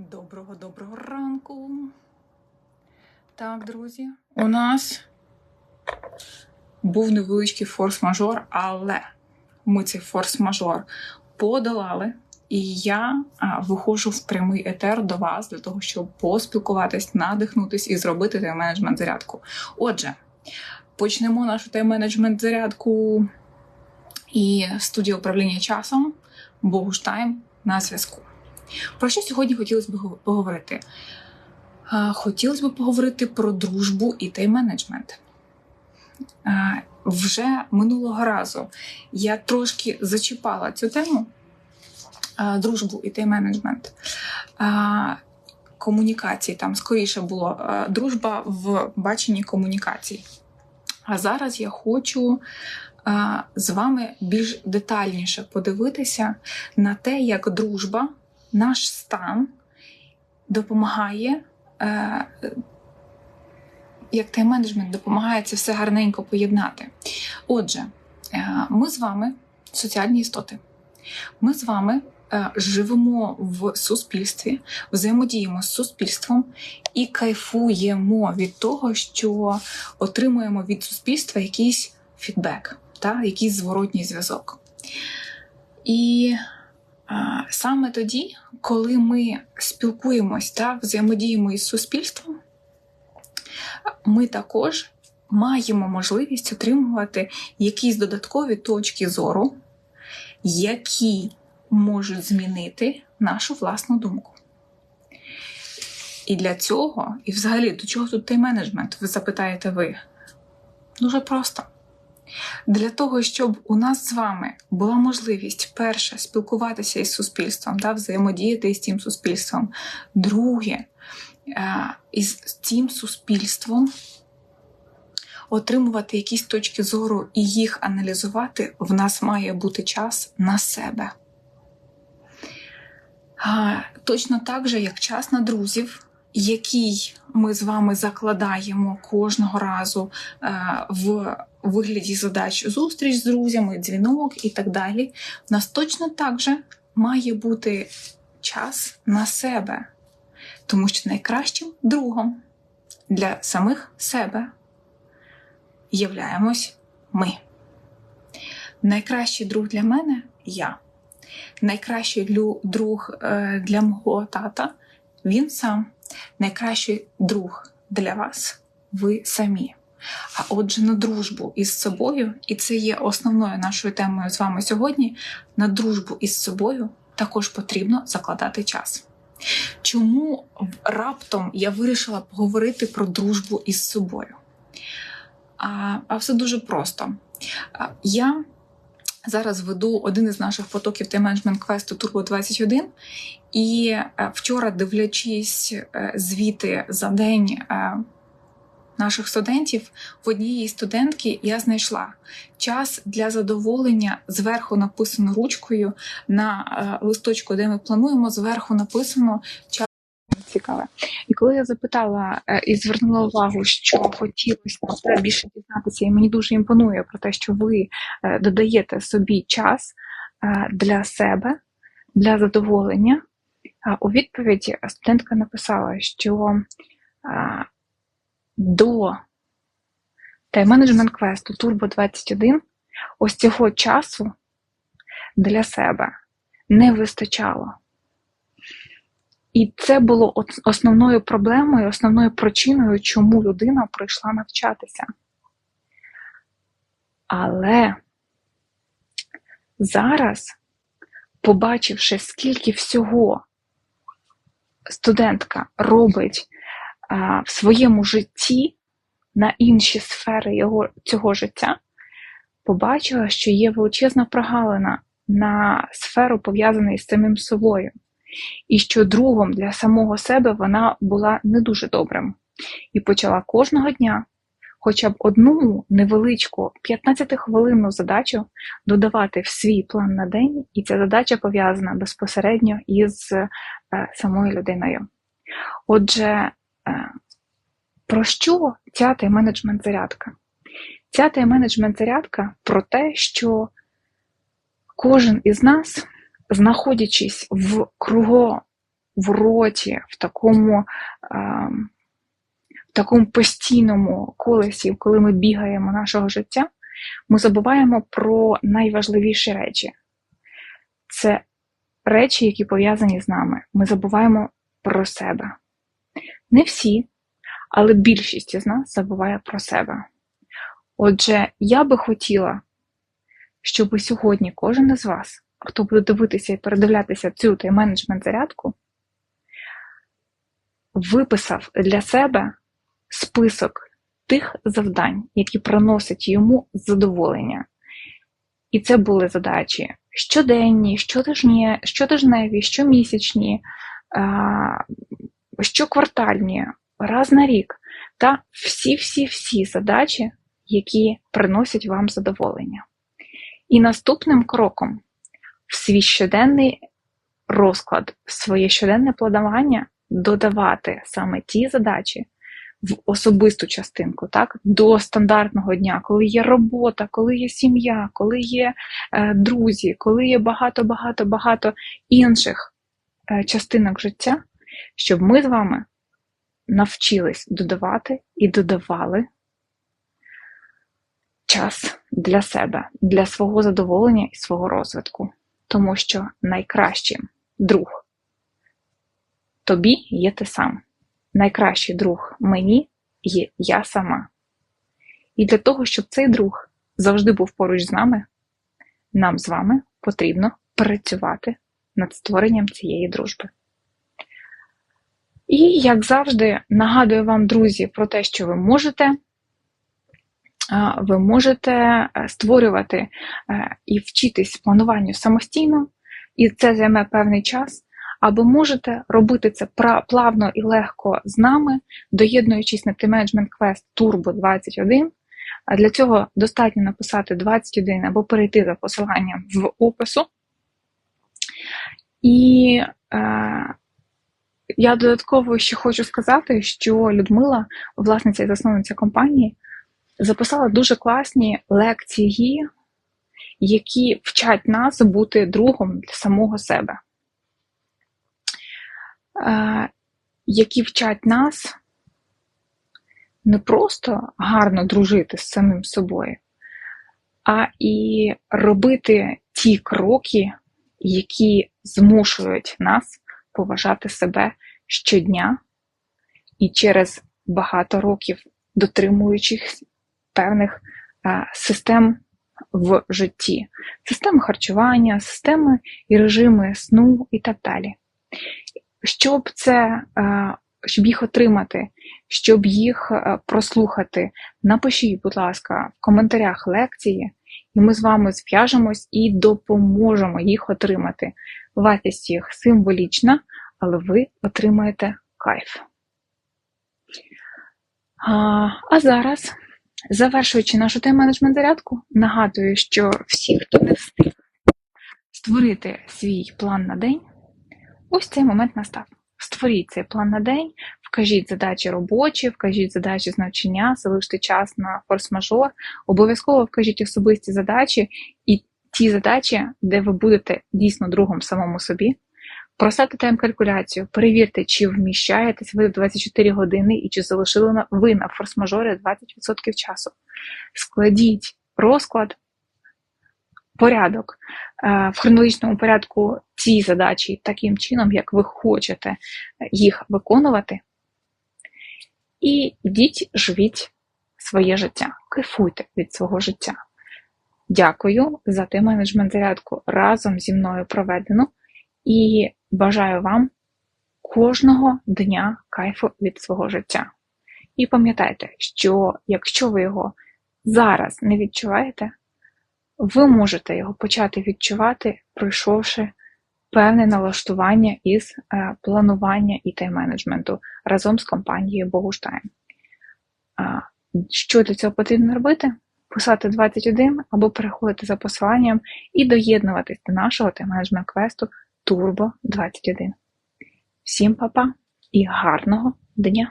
Доброго доброго ранку. Так, друзі, у нас був невеличкий форс-мажор, але ми цей форс-мажор подолали. І я а, виходжу в прямий етер до вас для того, щоб поспілкуватись, надихнутись і зробити тайм-менеджмент зарядку. Отже, почнемо нашу тайм-менеджмент зарядку і студія управління часом Богуштайм на зв'язку. Про що сьогодні хотілося б поговорити? Хотілося б поговорити про дружбу і тайм-менеджмент. Вже минулого разу я трошки зачіпала цю тему дружбу і тайм-менеджмент. Комунікації там скоріше було дружба в баченні комунікацій. А зараз я хочу з вами більш детальніше подивитися на те, як дружба наш стан допомагає, е, як тайм-менеджмент допомагає це все гарненько поєднати. Отже, е, ми з вами соціальні істоти. Ми з вами е, живемо в суспільстві, взаємодіємо з суспільством і кайфуємо від того, що отримуємо від суспільства якийсь фідбек, та, якийсь зворотній зв'язок. І Саме тоді, коли ми спілкуємось та взаємодіємо із суспільством, ми також маємо можливість отримувати якісь додаткові точки зору, які можуть змінити нашу власну думку. І для цього, і взагалі, до чого тут тайм-менеджмент, ви запитаєте ви? Дуже просто. Для того, щоб у нас з вами була можливість перше спілкуватися із суспільством, да, взаємодіяти із цим суспільством. Друге, е, із цим суспільством отримувати якісь точки зору і їх аналізувати, в нас має бути час на себе. Точно так же, як час на друзів який ми з вами закладаємо кожного разу е, в вигляді задач зустріч з друзями, дзвінок і так далі, у нас точно так же має бути час на себе, тому що найкращим другом для самих себе являємось ми. Найкращий друг для мене я. Найкращий друг е, для мого тата він сам найкращий друг для вас ви самі. А отже, на дружбу із собою, і це є основною нашою темою з вами сьогодні. На дружбу із собою також потрібно закладати час. Чому раптом я вирішила поговорити про дружбу із собою? А, а все дуже просто. Я зараз веду один із наших потоків тайм-менеджмент квесту Turbo 21, і е, вчора, дивлячись е, звіти за день е, наших студентів, в однієї студентки я знайшла час для задоволення зверху написано ручкою на листочку, де ми плануємо, зверху написано час. Цікаве. І коли я запитала і звернула увагу, що хотілося більше дізнатися, і мені дуже імпонує про те, що ви додаєте собі час для себе, для задоволення, у відповіді студентка написала, що до тайм-менеджмент квесту Turbo 21 ось цього часу для себе не вистачало. І це було основною проблемою, основною причиною, чому людина прийшла навчатися. Але зараз, побачивши, скільки всього студентка робить в своєму житті на інші сфери його, цього життя, побачила, що є величезна прогалина на сферу, пов'язану з самим собою, і що другом для самого себе вона була не дуже добрим. І почала кожного дня хоча б одну невеличку 15-хвилинну задачу додавати в свій план на день, і ця задача пов'язана безпосередньо із е, самою людиною. Отже, про що ця тайм-менеджмент зарядка? Ця тайм-менеджмент зарядка про те, що кожен із нас, знаходячись в круго в роті, в такому, е, в такому постійному колесі, коли ми бігаємо нашого життя, ми забуваємо про найважливіші речі. Це речі, які пов'язані з нами. Ми забуваємо про себе. Не всі, але більшість із нас забуває про себе. Отже, я би хотіла, щоб сьогодні кожен із вас, хто буде дивитися і передивлятися цю тайм-менеджмент зарядку, виписав для себе список тих завдань, які приносять йому задоволення. І це були задачі щоденні, щотижні, щотижневі, щомісячні, щоквартальні, раз на рік. Та всі-всі-всі задачі, які приносять вам задоволення. І наступним кроком в свій щоденний розклад, в своє щоденне планування додавати саме ті задачі в особисту частинку, так, до стандартного дня, коли є робота, коли є сім'я, коли є е, друзі, коли є багато-багато-багато інших е, частинок життя, щоб ми з вами навчились додавати і додавали час для себе, для свого задоволення і свого розвитку. Тому що найкращим друг тобі є ти сам. Найкращий друг мені є я сама. І для того, щоб цей друг завжди був поруч з нами, нам з вами потрібно працювати над створенням цієї дружби. І, як завжди, нагадую вам, друзі, про те, що ви можете. Ви можете е, створювати е, і вчитись плануванню самостійно, і це займе певний час, або можете робити це плавно і легко з нами, доєднуючись на T-Management Quest Turbo 21. Для цього достатньо написати 21 або перейти за посиланням в опису. І е, я додатково ще хочу сказати, що Людмила, власниця і засновниця компанії, записала дуже класні лекції, які вчать нас бути другом для самого себе, е, які вчать нас не просто гарно дружити з самим собою, а і робити ті кроки, які змушують нас поважати себе щодня і через багато років дотримуючись певних систем в житті, системи харчування, системи і режими сну і так далі. Щоб це, щоб їх отримати, щоб їх прослухати, напишіть, будь ласка, в коментарях лекції, і ми з вами зв'яжемось і допоможемо їх отримати. Вартість їх символічна, але ви отримаєте кайф. А, а зараз, завершуючи нашу тайм-менеджмент зарядку, нагадую, що всі, хто не встиг створити свій план на день, ось цей момент настав. Створіть цей план на день, вкажіть задачі робочі, вкажіть задачі з навчання, залиште час на форс-мажор, обов'язково вкажіть особисті задачі і ті задачі, де ви будете дійсно другом самому собі. Просайте тайм-калькуляцію, перевірте, чи вміщаєтесь ви в 24 години і чи залишили ви на форс-мажорі 20% часу. Складіть розклад, порядок е, в хронологічному порядку ці задачі таким чином, як ви хочете їх виконувати. І йдіть, живіть своє життя, кайфуйте від свого життя. Дякую за те менеджмент зарядку разом зі мною проведено і бажаю вам кожного дня кайфу від свого життя. І пам'ятайте, що якщо ви його зараз не відчуваєте, ви можете його почати відчувати, пройшовши певне налаштування із е, планування і тайм-менеджменту разом з компанією Богуштайм. Що для цього потрібно робити? Писати 21 або переходити за посиланням і доєднуватись до нашого тайм-менеджмент квесту Turbo 21. Всім па-па і гарного дня!